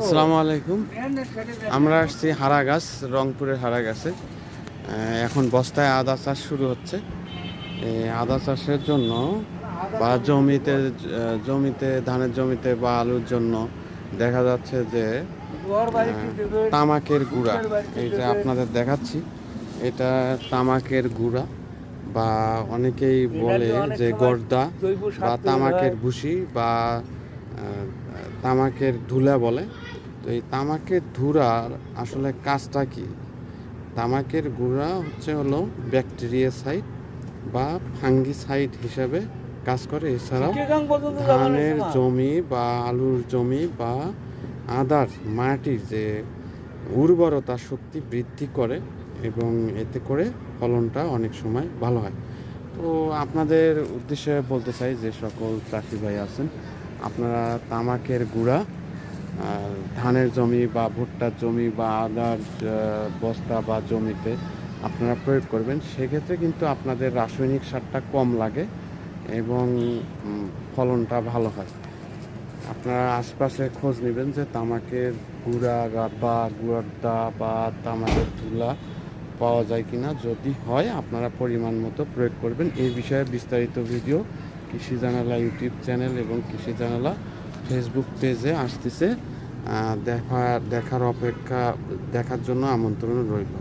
আসসালামু আলাইকুম। আমরা আসছি হারাগাছ, রংপুরের হারাগাছে। এখন বস্তায় আদা চাষ শুরু হচ্ছে। আদা চাষের জন্য বা জমিতে জমিতে, ধানের জমিতে বা আলুর জন্য দেখা যাচ্ছে যে তামাকের গুঁড়া। এই যে আপনাদের দেখাচ্ছি, এটা তামাকের গুঁড়া বা অনেকেই বলে যে গর্দা বা তামাকের ভুসি বা তামাকের ধুলা বলে। তো এই তামাকের ধুলার আসলে কাজটা কি? তামাকের গুঁড়া হচ্ছে হলো ব্যাকটেরিয়া ব্যাকটেরিয়াসাইড বা ফাঙ্গি ফাঙ্গিসাইড হিসাবে কাজ করে। এছাড়াও ধানের জমি বা আলুর জমি বা আদার মাটির যে উর্বরতা শক্তি বৃদ্ধি করে এবং এতে করে ফলনটা অনেক সময় ভালো হয়। তো আপনাদের উদ্দেশ্যে বলতে চাই যে সকল চাষি ভাই আছেন আপনারা তামাকের গুঁড়া ধানের জমি বা ভুট্টার জমি বা আদার বস্তা বা জমিতে আপনারা প্রয়োগ করবেন। সেক্ষেত্রে কিন্তু আপনাদের রাসায়নিক সারটা কম লাগে এবং ফলনটা ভালো হয়। আপনারা আশপাশে খোঁজ নেবেন যে তামাকের গুঁড়া বা গুড়দা বা তামাকের তুলা পাওয়া যায় কিনা। যদি হয়, আপনারা পরিমাণ মতো প্রয়োগ করবেন। এই বিষয়ে বিস্তারিত ভিডিও কৃষি জানালা ইউটিউব চ্যানেল এবং কৃষি জানালা ফেসবুক পেজে আসতেছে দেখার দেখা দেখার অপেক্ষা দেখার জন্য আমন্ত্রণ রইল।